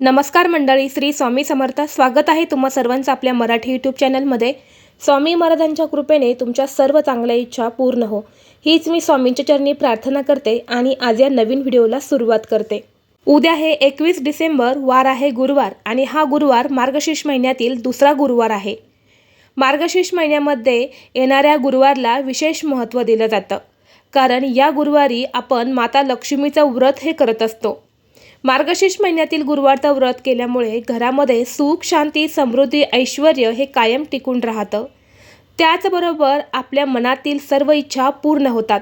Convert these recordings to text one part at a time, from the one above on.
नमस्कार मंडळी श्री स्वामी समर्थ. स्वागत आहे तुम्हा सर्वांचं आपल्या मराठी यूट्यूब चॅनलमध्ये स्वामी महाराजांच्या कृपेने तुमच्या सर्व चांगल्या इच्छा पूर्ण हो. हीच मी स्वामींच्या चरणी प्रार्थना करते आणि आज या नवीन व्हिडिओला सुरुवात करते. उद्या हे एकवीस डिसेंबर वार आहे गुरुवार आणि हा गुरुवार मार्गशीर्ष महिन्यातील दुसरा गुरुवार आहे. मार्गशीर्ष महिन्यामध्ये येणाऱ्या गुरुवारला विशेष महत्त्व दिलं जातं. कारण या गुरुवारी आपण माता लक्ष्मीचं व्रत हे करत असतो. मार्गशीर्ष महिन्यातील गुरुवारचं व्रत केल्यामुळे घरामध्ये सुख शांती समृद्धी ऐश्वर हे कायम टिकून राहतं. त्याचबरोबर आपल्या मनातील सर्व इच्छा पूर्ण होतात.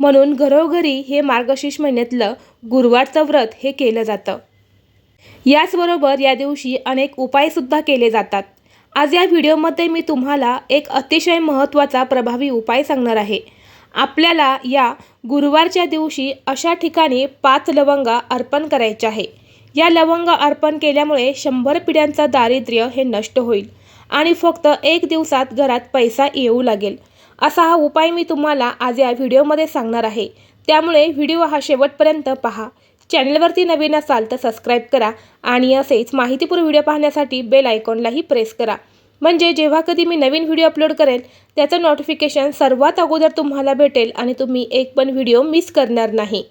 म्हणून घरोघरी हे मार्गशीर्ष महिन्यातलं गुरुवारचं व्रत हे केलं जातं. याचबरोबर या दिवशी अनेक उपायसुद्धा केले जातात. आज या व्हिडिओमध्ये मी तुम्हाला एक अतिशय महत्त्वाचा प्रभावी उपाय सांगणार आहे. आपल्याला या गुरुवारच्या दिवशी अशा ठिकाणी पाच लवंगा अर्पण करायचे आहे. या लवंग अर्पण केल्यामुळे शंभर पिढ्यांचा दारिद्र्य हे नष्ट होईल आणि फक्त एक दिवसात घरात पैसा येऊ लागेल. असा हा उपाय मी तुम्हाला आज या व्हिडिओमध्ये सांगणार आहे. त्यामुळे व्हिडिओ हा शेवटपर्यंत पहा. चॅनलवरती नवीन असाल तर सबस्क्राईब करा आणि असेच माहितीपूर्ण व्हिडिओ पाहण्यासाठी बेल आयकॉनलाही प्रेस करा. म्हणजे जेव्हा कधी मी नवीन व्हिडिओ अपलोड करेल त्याचं नोटिफिकेशन सर्वात अगोदर तुम्हाला भेटेल आणि तुम्ही एक पण व्हिडिओ मिस करणार नाही.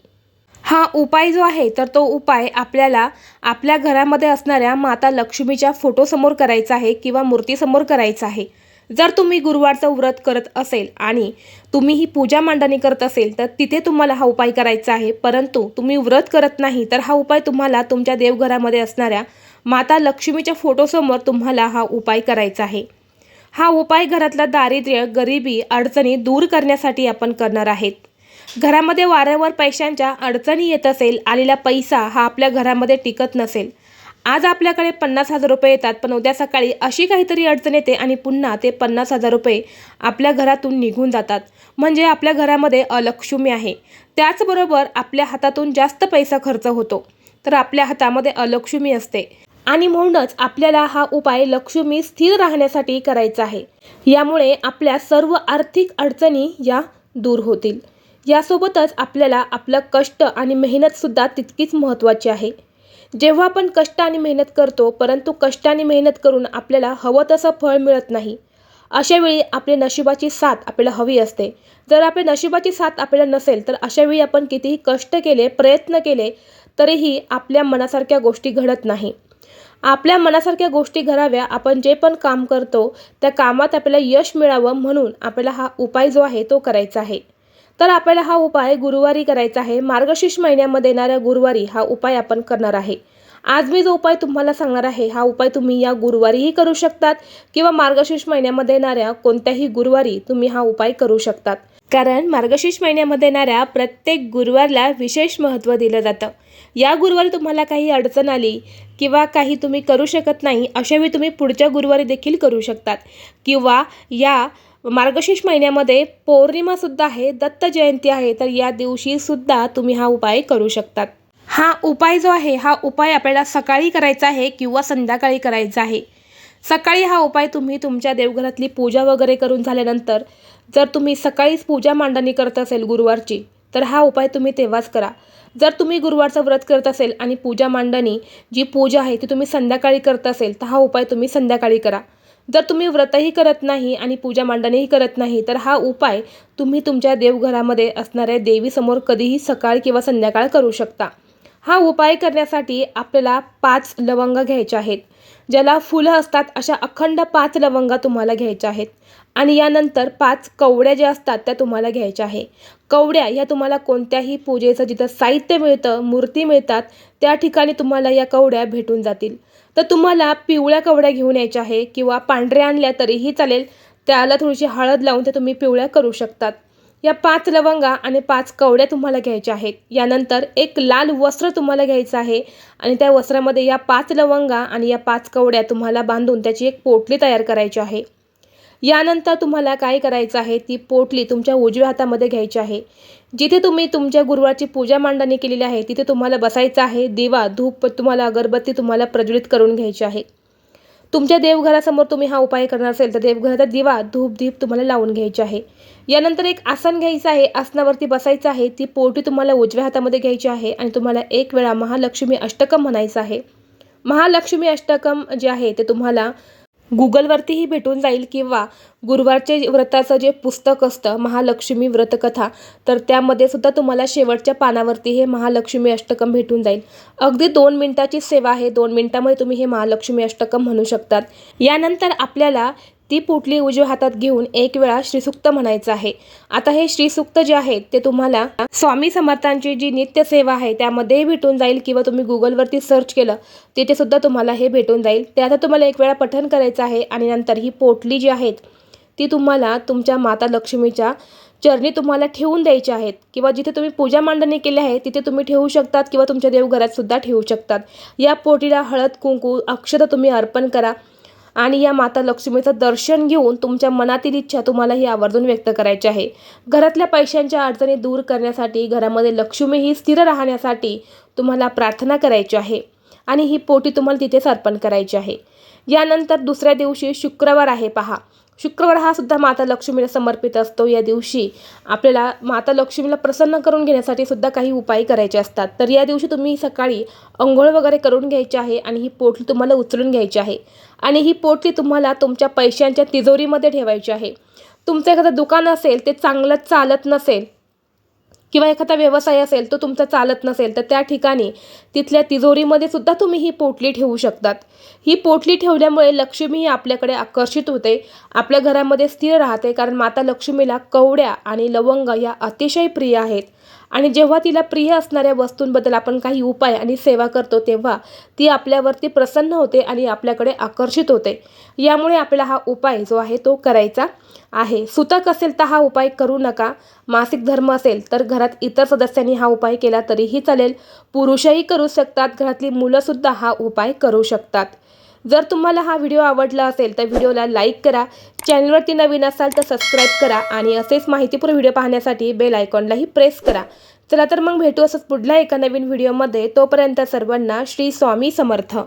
हा उपाय जो आहे तर तो उपाय आपल्याला आपल्या घरामध्ये असणाऱ्या माता लक्ष्मीच्या फोटोसमोर करायचा आहे किंवा मूर्तीसमोर करायचा आहे. जर तुम्ही गुरुवारचं व्रत करत असेल आणि तुम्ही ही पूजा मांडणी करत असेल तर तिथे तुम्हाला हा उपाय करायचा आहे. परंतु तुम्ही व्रत करत नाही तर हा उपाय तुम्हाला तुमच्या देवघरामध्ये असणाऱ्या माता लक्ष्मीच्या फोटोसमोर तुम्हाला हा उपाय करायचा आहे. हा उपाय घरातला दारिद्र्य गरिबी अडचणी दूर करण्यासाठी आपण करणार आहेत. घरामध्ये वारंवार पैशांच्या अडचणी येत असेल आलेला पैसा हा आपल्या घरामध्ये टिकत नसेल. आज आपल्याकडे पन्नास हजार रुपये येतात पण उद्या सकाळी अशी काहीतरी अडचण येते आणि पुन्हा ते पन्नास हजार रुपये आपल्या घरातून निघून जातात. म्हणजे आपल्या घरामध्ये अलक्ष्मी आहे. त्याचबरोबर आपल्या हातातून जास्त पैसा खर्च होतो. तर आपल्या हातामध्ये अलक्ष्मी असते. आणि म्हणूनच आपल्याला हा उपाय लक्ष्मी स्थिर राहण्यासाठी करायचा आहे. यामुळे आपल्या सर्व आर्थिक अडचणी या दूर होतील. यासोबतच आपल्याला आपलं कष्ट आणि मेहनतसुद्धा तितकीच महत्त्वाची आहे. जेव्हा आपण कष्ट आणि मेहनत करतो परंतु कष्ट आणि मेहनत करून आपल्याला हवं तसं फळ मिळत नाही अशावेळी आपली नशिबाची साथ आपल्याला हवी असते. जर आपल्या नशिबाची साथ आपल्याला नसेल तर अशावेळी आपण कितीही कष्ट केले प्रयत्न केले तरीही आपल्या मनासारख्या गोष्टी घडत नाही. आपल्या मनासारख्या गोष्टी घडाव्या आपण जे पण काम करतो त्या कामात आपल्याला यश मिळावं म्हणून आपल्याला हा उपाय जो आहे तो करायचा आहे. तर आपल्याला हा उपाय गुरुवारी करायचा आहे. मार्गशीर्ष महिन्यामध्ये येणाऱ्या गुरुवारी हा उपाय आपण करणार आहे. आज मी जो उपाय तुम्हाला सांगणार आहे हा उपाय तुम्ही या गुरुवारीही करू शकतात किंवा मार्गशीर्ष महिन्यामध्ये येणाऱ्या कोणत्याही गुरुवारी तुम्ही हा उपाय करू शकतात. कारण मार्गशीर्ष महिन्यामध्ये येणाऱ्या प्रत्येक गुरुवारला विशेष महत्त्व दिलं जातं. या गुरुवारी तुम्हाला काही अडचण आली किंवा काही तुम्ही करू शकत नाही अशावेळी तुम्ही पुढच्या गुरुवारी देखील करू शकतात. किंवा या मार्गशीर्ष महिन्यामध्ये पौर्णिमासुद्धा आहे दत्त जयंती आहे तर या दिवशीसुद्धा तुम्ही हा उपाय करू शकतात. हा उपाय जो आहे हा उपाय आपल्याला सकाळी करायचा आहे किंवा संध्याकाळी करायचा आहे. सकाळी हा उपाय तुम्ही तुमच्या देवघरातली पूजा वगैरे करून झाल्यानंतर जर तुम्ही सकाळीच पूजा मांडणी करत असेल गुरुवारची तर हा उपाय तुम्ही तेव्हाच करा. जर तुम्ही गुरुवारचं व्रत करत असेल आणि पूजा मांडणी जी पूजा आहे ती तुम्ही संध्याकाळी करत असेल तर हा उपाय तुम्ही संध्याकाळी करा. जर तुम्ही व्रतही करत नाही आणि पूजा मांडणीही करत नाही तर हा उपाय तुम्ही तुमच्या देवघरामध्ये असणाऱ्या देवीसमोर कधीही सकाळ किंवा संध्याकाळ करू शकता. हा उपाय करण्यासाठी आपल्याला पाच लवंग घ्यायच्या आहेत. ज्याला फुलं असतात अशा अखंड पाच लवंगा तुम्हाला घ्यायच्या आहेत. आणि यानंतर पाच कवड्या ज्या असतात त्या तुम्हाला घ्यायच्या आहे. कवड्या ह्या तुम्हाला कोणत्याही पूजेचं जिथं साहित्य मिळतं मूर्ती मिळतात त्या ठिकाणी तुम्हाला या कवड्या भेटून जातील. तर तुम्हाला पिवळ्या कवड्या घेऊन यायच्या आहे किंवा पांढऱ्या आणल्या तरीही चालेल त्याला थोडीशी हळद लावून ते तुम्ही पिवळ्या करू शकतात. या पाच लवंगा आणि पाच कवड्या तुम्हाला घ्यायच्या आहेत. यानंतर एक लाल वस्त्र तुम्हाला घ्यायचं आहे आणि त्या वस्त्रामध्ये या पाच लवंगा आणि या पाच कवड्या तुम्हाला बांधून त्याची एक पोटली तयार करायची आहे. यानंतर तुम्हाला काय करायचं आहे? ती पोटली तुमच्या उजव्या हातामध्ये घ्यायची आहे. जिथे तुम्ही तुमच्या गुरुवारची पूजा मांडणी केलेली आहे तिथे तुम्हाला बसायचं आहे. दिवा धूप तुम्हाला अगरबत्ती तुम्हाला प्रज्वलित करून घ्यायची आहे. तुमच्या देवघरासमोर तुम्ही हा उपाय करणार असेल तर देवघराचा दिवा धूप दीप तुम्हाला लावून घ्यायचे आहे. यानंतर एक आसन घ्यायचं आहे आसनावरती बसायचं आहे ती पोटी तुम्हाला उजव्या हातामध्ये घ्यायची आहे आणि तुम्हाला एक वेळा महालक्ष्मी अष्टकम म्हणायचं आहे. महालक्ष्मी अष्टकम जे आहे ते तुम्हाला गुगलवरतीही भेटून जाईल किंवा गुरुवारचे व्रताचं जे पुस्तक असतं महालक्ष्मी व्रतकथा तर त्यामध्ये सुद्धा तुम्हाला शेवटच्या पानावरती हे महालक्ष्मी अष्टकम भेटून जाईल. अगदी दोन मिनिटाची सेवा आहे. दोन मिनिटामध्ये तुम्ही हे महालक्ष्मी अष्टकम म्हणू शकतात. यानंतर आपल्याला ती पोटली उजव्या हातात घेऊन एक वेळा श्रीसुक्त म्हणायचं आहे. आता हे श्रीसुक्त जे आहे ते तुम्हाला स्वामी समर्थांची जी नित्य सेवा आहे त्यामध्येही भेटून जाईल किंवा तुम्ही गुगलवरती सर्च केलं तिथे सुद्धा तुम्हाला हे भेटून जाईल. ते आता तुम्हाला एक वेळा पठण करायचं आहे आणि नंतर ही पोटली जी आहेत ती तुम्हाला तुमच्या माता लक्ष्मीच्या चरणी तुम्हाला ठेवून द्यायची आहेत. किंवा जिथे तुम्ही पूजा मांडणी केली आहे तिथे तुम्ही ठेवू शकतात किंवा तुमच्या देवघरात सुद्धा ठेवू शकतात. या पोटीला हळद कुंकू अक्षता तुम्ही अर्पण करा. आणि या माता लक्ष्मीचं दर्शन घेऊन तुमच्या मनातील इच्छा तुम्हाला ही आवर्जून व्यक्त करायची आहे. घरातल्या पैशांच्या अडचणी दूर करण्यासाठी घरामध्ये लक्ष्मी ही स्थिर राहण्यासाठी तुम्हाला प्रार्थना करायची आहे आणि ही पोटी तुम्हाला तिथेच अर्पण करायची आहे. यानंतर दुसऱ्या दिवशी शुक्रवार आहे पहा. शुक्रवार हा सुद्धा माता लक्ष्मीला समर्पित असतो. या दिवशी आपल्याला माता लक्ष्मीला प्रसन्न करून घेण्यासाठी सुद्धा काही उपाय करायचे असतात. तर या दिवशी तुम्ही सकाळी अंघोळ वगैरे करून घ्यायची आहे आणि ही पोटली तुम्हाला उचलून घ्यायची आहे. आणि ही पोटली तुम्हाला तुमच्या पैशांच्या तिजोरीमध्ये ठेवायची आहे. तुमचं एखादं दुकान असेल ते चांगलं चालत नसेल किंवा एखादा व्यवसाय असेल तो तुमचा चालत नसेल तर त्या ठिकाणी तिथल्या तिजोरीमध्ये सुद्धा तुम्ही ही पोटली ठेवू शकतात. ही पोटली ठेवल्यामुळे लक्ष्मी ही आपल्याकडे आकर्षित होते आपल्या घरामध्ये स्थिर राहते कारण माता लक्ष्मीला कवड्या आणि लवंग या अतिशय प्रिय आहेत. आणि जेव्हा तिला प्रिय असणाऱ्या वस्तूंबद्दल आपण काही उपाय आणि सेवा करतो तेव्हा ती आपल्यावरती प्रसन्न होते आणि आपल्याकडे आकर्षित होते. यामुळे आपल्याला हा उपाय जो आहे तो करायचा आहे. सुतक असेल तर हा उपाय करू नका. मासिक धर्म असेल तर घरात इतर सदस्यांनी हा उपाय केला तरीही चालेल. पुरुषही करू शकतात. घरातली मुलंसुद्धा हा उपाय करू शकतात. जर तुम्हाला हा व्हिडिओ आवडला असेल तर व्हिडिओला लाईक करा चॅनलवरती नवीन असाल तर सबस्क्राईब करा आणि असेच माहितीपूर्ण व्हिडिओ पाहण्यासाठी बेल आयकॉनलाही प्रेस करा. चला तर मग भेटू असंच पुढल्या एका नवीन व्हिडिओमध्ये. तोपर्यंत सर्वांना श्री स्वामी समर्थ.